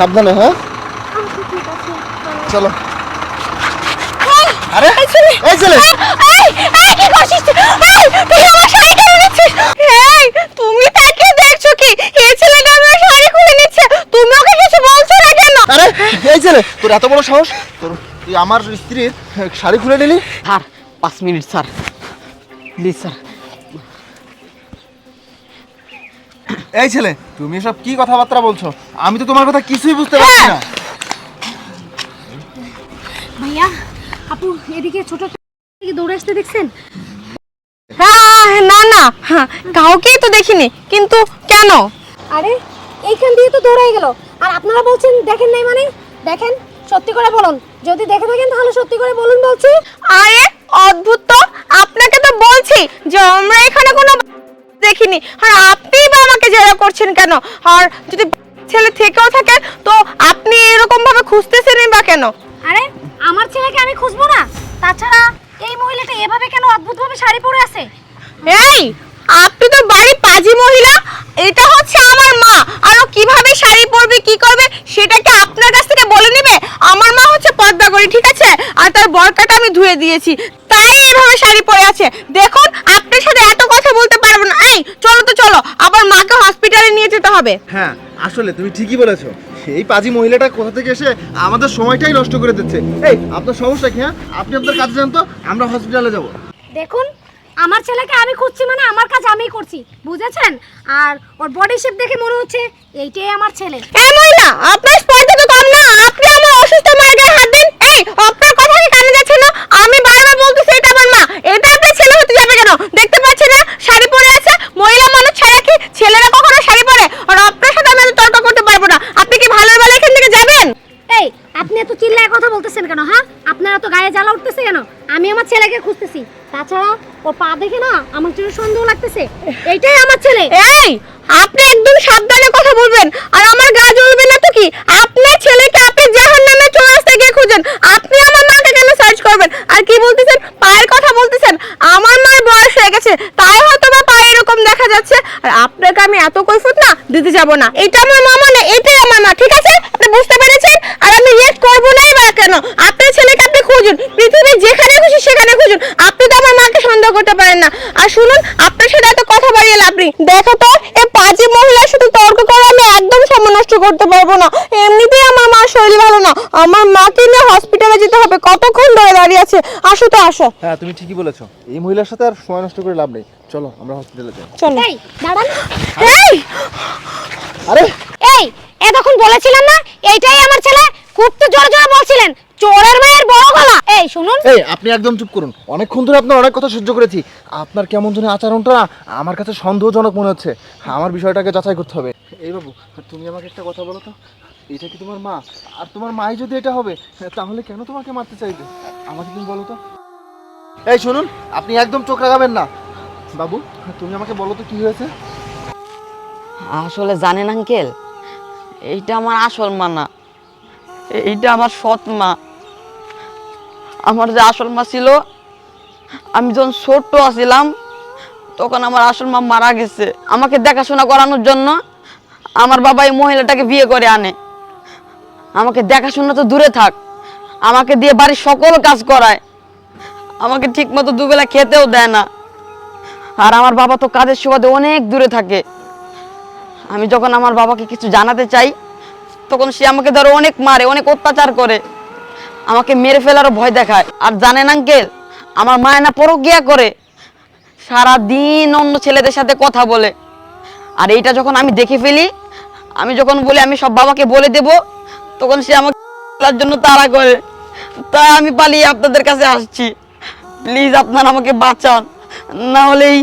সাবধানে হ্যাঁ? আচ্ছা ঠিক আছে চলো। আরে এই ছেলে। এই এই কি করছিস তুই? এই তুই আমার শাড়ি কেন নিচ্ছিস এই তুমি তাকে দেখছ কি? এই ছেলেটা আমার শাড়ি খুলে নিচ্ছে। তুমি ওকে কিছু বলছো না কেন? আরে এই ছেলে তোর এত বড় সাহস? তোর তুই আমার স্ত্রীর শাড়ি খুলে নিলি? স্যার পাঁচ মিনিট স্যার। Please sir. এই ছেলে তুমি এসব কি কথাবার্তা বলছো? আমি তো তোমার কথা কিছুই বুঝতে পারছি না। ভাইয়া আপু এদিকে ছোট দৌড়ে আসতে দেখছেন? হ্যাঁ না না হ্যাঁ, কাউকেই তো দেখিনি কিন্তু কেন? আরে এইখান দিয়ে তো দৌড়াই গেল। আর আপনারা বলছেন দেখেন নাই মানে? দেখেন সত্যি করে বলুন। যদি দেখে থাকেন তাহলে সত্যি করে বলুন বলছি। আরে অদ্ভুত তো! আপনাকে তো বলছি যে আমরা এখানে কোনো দেখিনি। আর আপনিই আমাকে জেরা করছেন কেন? আর যদি ছেলে থেকেও থাকে তো আপনি এরকম ভাবে খুঁজতেছেনই বা কেন? আরে আমার ছেলেকে আমি খুঁজবো না? তাছাড়া এই মহিলাটা এভাবে কেন অদ্ভুতভাবে শাড়ি পরে আছে? এই আপনি তো বাড়ি পাজি মহিলা এটা হচ্ছে আমার মা। আর ও কীভাবে শাড়ি পরবে কি করবে সেটা কি আপনার কাছ থেকে বলে নেবে? আমার মা হচ্ছে পর্দা করি ঠিক আছে? আর তার বরকাটা আমি ধুয়ে দিয়েছি। তাই এভাবে শাড়ি পরে আছে। দেখুন আপনার সাথে এত কথা বলতে পারব না এই তো চলো আবার মাকে হসপিটালে নিয়ে যেতে হবে। হ্যাঁ আসলে তুমি ঠিকই বলেছ। এই পাজি মহিলাটা কোথা থেকে এসে আমাদের সময়টাই নষ্ট করে দিচ্ছে? এই আপনার সমস্যা কি হ্যাঁ? আপনি আপনার কাজে যান তো আমরা হসপিটালে যাব। দেখুন আমার ছেলেকে আমি খুঁজছি মানে আমার কাজ আমিই করছি বুঝেছেন? আর ওর বডি শেপ দেখে মনে হচ্ছে এইটাই আমার ছেলে। এই মহিলা আপনার স্পর্ধা তো কম না আপনি আমার অসুস্থ মায়ের গায়ে হাত দেন। এই আপনার কথা কি কানে যাচ্ছে না আমি বারবার বলতেছি এটা আমার মা এটা আপনার ছেলে হতে যাবে কেন দেখতে পাচ্ছেন না শাড়ি পরে আছে মহিলা মানুষ ছাড়া কি ছেলেরা কখনো শাড়ি পরে আর আপনার সাথে আমি এত তর্ক করতে পারব না আপনি কি ভালো ভালো এখান থেকে যাবেন এই আপনি এত চিল্লায় কথা বলতেছেন কেন হ্যাঁ? আপনারা তো গায়ে জ্বালা উঠতেছে কেন? আমি আমার ছেলেকে খুঁজতেছি। তাছাড়া ও পা দেখে না আমার জন্য সন্দেহ লাগতেছে। এইটাই আমার ছেলে। এই, আপনি একদম সাবধানে কথা বলবেন। আর আমার গা জ্বলবে না তো কি? আপনার ছেলেকে আপনি জাহান্নামে চৌরাস্তায় গিয়ে খুঁজেন। আপনি আমার মাকে কেন সার্চ করবেন? আর কি বলতেছেন? পায়ের কথা বলতেছেন? আমার মায়ের বয়স হয়ে গেছে। তাই হয়তো বা পায়ে এরকম দেখা যাচ্ছে। আর আপনাকে আমি এত কৈফত না দিতে যাব না। এটা আমার মা মানে এটাই আমার মা, ঠিক আছে আপনি বুঝতে পেরেছেন আর আমি রিয়েক্ট করব না বা কেন আপনার ছেলেকে আপনি খুঁজুন। পৃথিবীর যেখানে খুশি সেখানে খুঁজুন। আপনি তো আমার মাকে সন্দেহ করতে পারেন না। আর শুনুন আপনার সাথে এত কথা বাড়িয়ে লাভ নেই। দেখো তো এই পাঁচে মহিলার সাথে তর্ক করে আমি একদম সময় নষ্ট করতে পারব না। এমনিতেই আমার মার শরীর ভালো না। আমার মাকে নিয়ে হসপিটালে যেতে হবে। কতক্ষণ ধরে দাঁড়িয়ে আছে? আসো তো আসো। হ্যাঁ তুমি ঠিকই বলেছ। এই মহিলার সাথে আর সময় নষ্ট করে লাভ নেই। চলো আমরা হসপিটালে যাই। চলো। এই দাঁড়ান। এই! আরে! এই এতক্ষণ বলেছিলাম না এইটাই আমার ছেলে। খুব তো জোরে জোরে বলছিলেন চোরের মায়ের বড় গলা। এই শুনুন। এই আপনি একদম চুপ করুন। অনেকক্ষণ ধরে আপনার অনেক কথা সহ্য করেছি। আপনার কেমন ধরে আচরণটা আমার কাছে সন্দেহজনক মনে হচ্ছে। আমার বিষয়টাকে যাচাই করতে হবে। এই বাবু তুমি আমাকে একটা কথা বলো তো। এটা কি তোমার মা? আর তোমার মাই যদি এটা হবে তাহলে কেন তোমাকে মারতে চাইবে? আমাকে তুমি বলো তো। এই শুনুন আপনি একদম চোখ রাখাবেন না। বাবু তুমি আমাকে বলো তো কি হয়েছে? আসলে জানেন আঙ্কেল এইটা আমার আসল মা না এইটা আমার সৎ মা। আমার যে আসল মা ছিল, আমি যখন ছোট্ট আছিলাম, তখন আমার আসল মা মারা গেছে। আমাকে দেখাশোনা করানোর জন্য আমার বাবা এই মহিলাটাকে বিয়ে করে আনে। আমাকে দেখাশোনা তো দূরে থাক। আমাকে দিয়ে বাড়ির সকল কাজ করায়। আমাকে ঠিক মতো দুবেলা খেতেও দেয় না। আর আমার বাবা তো কাজের সুবাদে অনেক দূরে থাকে। আমি যখন আমার বাবাকে কিছু জানাতে চাই তখন সে আমাকে ধরো অনেক মারে, অনেক অত্যাচার করে। আমাকে মেরে ফেলারও ভয় দেখায়। আর জানেন আঙ্কেল, আমার মায় না পরকিয়া করে। সারা দিন অন্য ছেলেদের সাথে কথা বলে। আর এইটা যখন আমি দেখে ফেলি, আমি যখন বলি, আমি সব বাবাকে বলে দেব, তখন সে আমাকে ফেলার জন্য তাড়া করে। তাই আমি পালিয়ে আপনাদের কাছে আসছি। প্লিজ আপনারা আমাকে বাঁচান। না হলে এই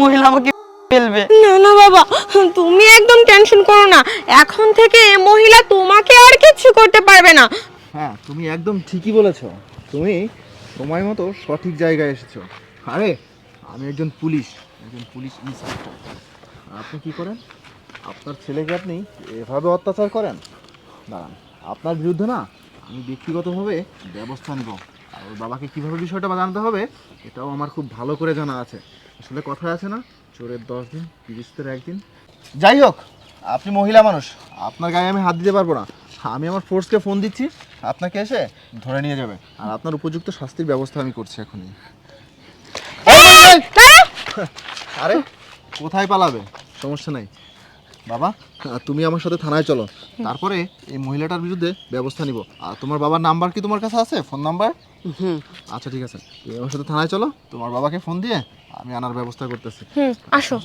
মহিলা আমাকে ফেলবে। না না বাবা তুমি একদম টেনশন করো না। এখন থেকে এ মহিলা তোমাকে আর কিছু করতে পারবে না। হ্যাঁ তুমি একদম ঠিকই বলেছ। তুমি সময় মতো সঠিক জায়গায় এসেছ। আরে আমি একজন পুলিশ একজন পুলিশ ইন্সপেক্টর আপনি কি করেন? আপনার ছেলেকে আপনি এভাবে অত্যাচার করেন? দাঁড়ান আপনার বিরুদ্ধে না আমি ব্যক্তিগতভাবে ব্যবস্থা নেব। আর ওর বাবাকে কীভাবে বিষয়টা জানতে হবে এটাও আমার খুব ভালো করে জানা আছে। আসলে কথা আছে না চোরের দশ দিন পিরিস্তের একদিন। যাই হোক আপনি মহিলা মানুষ আপনার গায়ে আমি হাত দিতে পারব না। আমি আমার ফোর্সকে ফোন দিচ্ছি আপনাকে এসে ধরে নিয়ে যাবে। আর আপনার উপযুক্ত শাস্তির ব্যবস্থা আমি করছি এখনই। আরে কোথায় পালাবে? সমস্যা নাই। বাবা তুমি আমার সাথে থানায় চলো। তারপরে এই মহিলাটার বিরুদ্ধে ব্যবস্থা নিব। আর তোমার বাবার নাম্বার কি তোমার কাছে আছে? Phone number? হুম। আচ্ছা ঠিক আছে। তুমি আমার সাথে থানায় চলো। তোমার বাবাকে ফোন দিয়ে আমি আনার ব্যবস্থা করতেছি। হুম আসো।